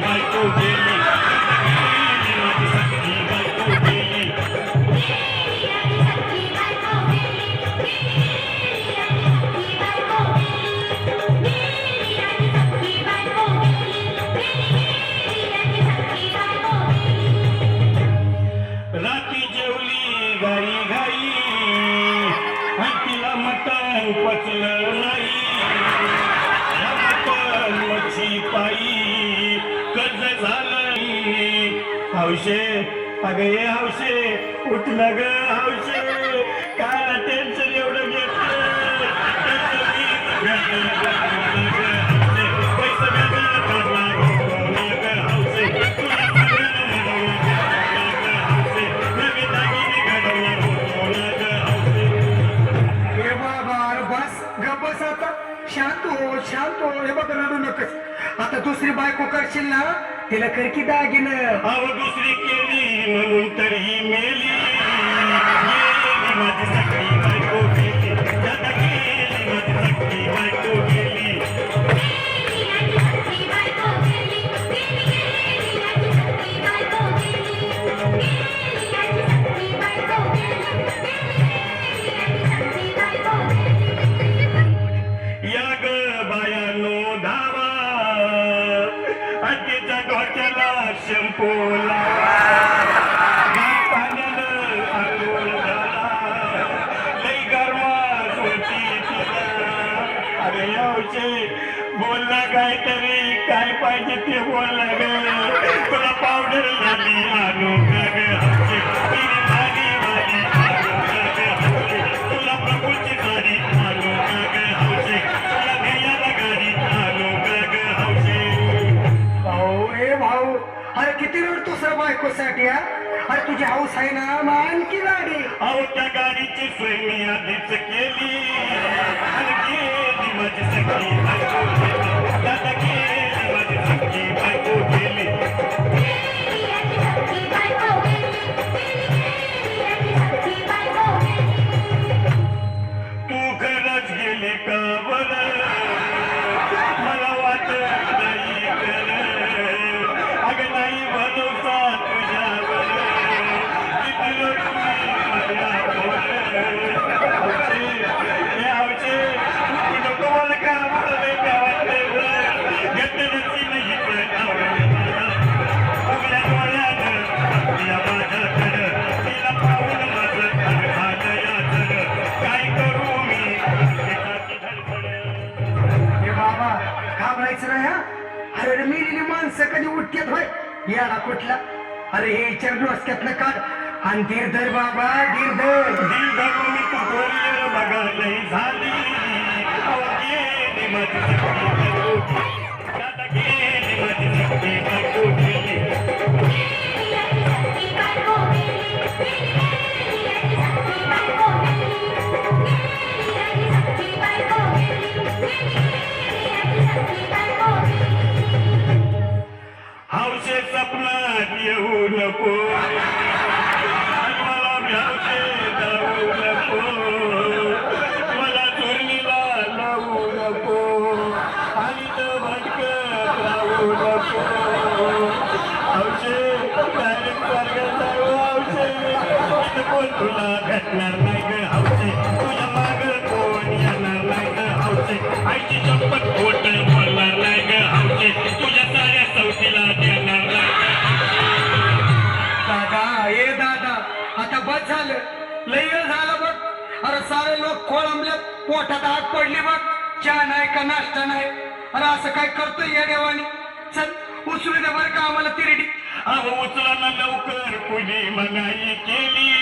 Michael Bailey. हौशे. अगं ये हौशे. उठलं ग हौशे. काय टेन्शन एवढं घेतलं बस बस आता. शांत हो शांत हो. हे बघ रडू नकस. आता दुसरी बायको करशील ना तिला कर की दागिन। अव दुसरी केली म्हणून तरी मेली। बोलला काहीतरी काय पाहिजे ते बोलला ग तुला पावडर झाली आणू. तुला प्रभूची आणू हौशे. तुला गाडी आणू हौशे. भाऊ भाऊ अरे किती रे बायकोसाठी हा अरे तुझी हाऊस आहे ना मग आणखी गाडी अहो त्या गाडीची सोय मी आधीच केली आणि बाबा घाबरायचं नाही हा? अरे अरे मेलेली माणसं कधी उठकेत होय? याला कुठला? अरे हे विचार डोसक्यातनं काढ. आणि धीर धर बाबा धीर धर. हौशे बस झालं लय झालं बघ. अरे सारे लोक खोळंबल्यात पोटात आग पडली बघ. चहा नाही का नाश्ता नाही? अरे असं काय करतोय या देवानी? चल उचलू दे बरं का आम्हाला तिरडी. अहो उचला ना लवकर. कुणी मनाई केली?